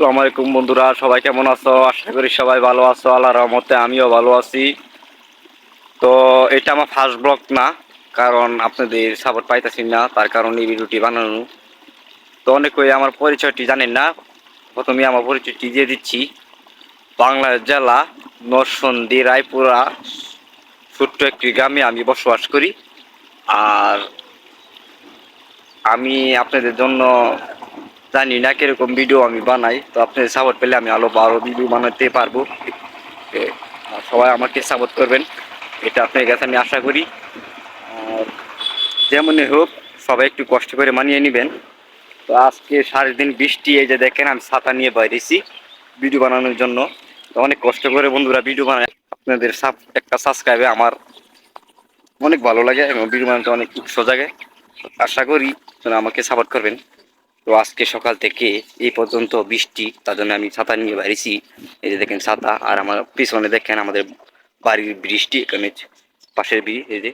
আসসালামু আলাইকুম বন্ধুরা, সবাই কেমন আছো? আশা করি সবাই ভালো আছো, আল্লাহর রহমতে আমিও ভালো আছি। তো এটা আমার ফার্স্ট ব্লগ না, কারণ আপনাদের সাপোর্ট পাইতেছি না, তার কারণে এই ভিডিওটি বানানো। তো অনেকেই আমার পরিচয়টি জানেন না, প্রথমে আমার পরিচয়টি দিয়ে দিচ্ছি। বাংলাদেশ জেলা নরসন্দী রায়পুরা ছোট্ট একটি গ্রামে আমি বসবাস করি। আর আমি আপনাদের জন্য জানি না কীরকম ভিডিও আমি বানাই, তো আপনাদের সাপোর্ট পেলে আমি আরও আরও ভিডিও বানাতে পারব। সবাই আমাকে সাপোর্ট করবেন, এটা আপনার কাছে আমি আশা করি। যেমনই হোক, সবাই একটু কষ্ট করে মানিয়ে নেবেন। তো আজকে সাড়ে দিন বৃষ্টি, এই যে দেখেন, আমি ছাতা নিয়ে বাইরেছি ভিডিও বানানোর জন্য। তো অনেক কষ্ট করে বন্ধুরা ভিডিও বানায়। আপনাদের সাব- একটা সাবস্ক্রাইবে আমার অনেক ভালো লাগে এবং ভিডিও বানাতে অনেক উৎস জাগে। আশা করি আমাকে সাপোর্ট করবেন। তো আজকে সকাল থেকে এই পর্যন্ত বৃষ্টি, তার জন্য আমি ছাতা নিয়ে বাড়িছি। এই যে দেখেন ছাতা, আর আমার পিছনে দেখেন আমাদের বাড়ির বৃষ্টি, এখানে পাশের বিড়ি এই যে